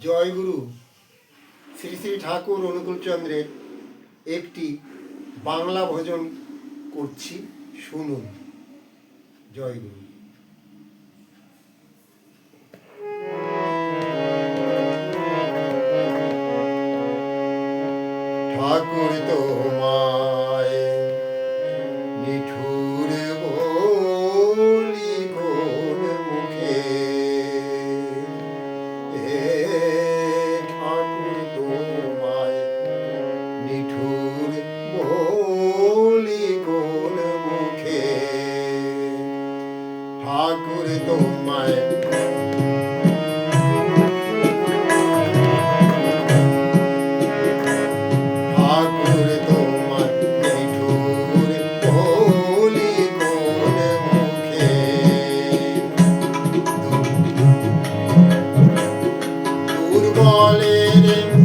জয়গুরু শ্রী শ্রী ঠাকুর অনুকূলচন্দ্রের একটি বাংলা ভজন করছি শুনুন। জয়গুরু ঠাকুর তো নিঠুর বলি কোন মুখে। ঠাকুর তোমায় Falling in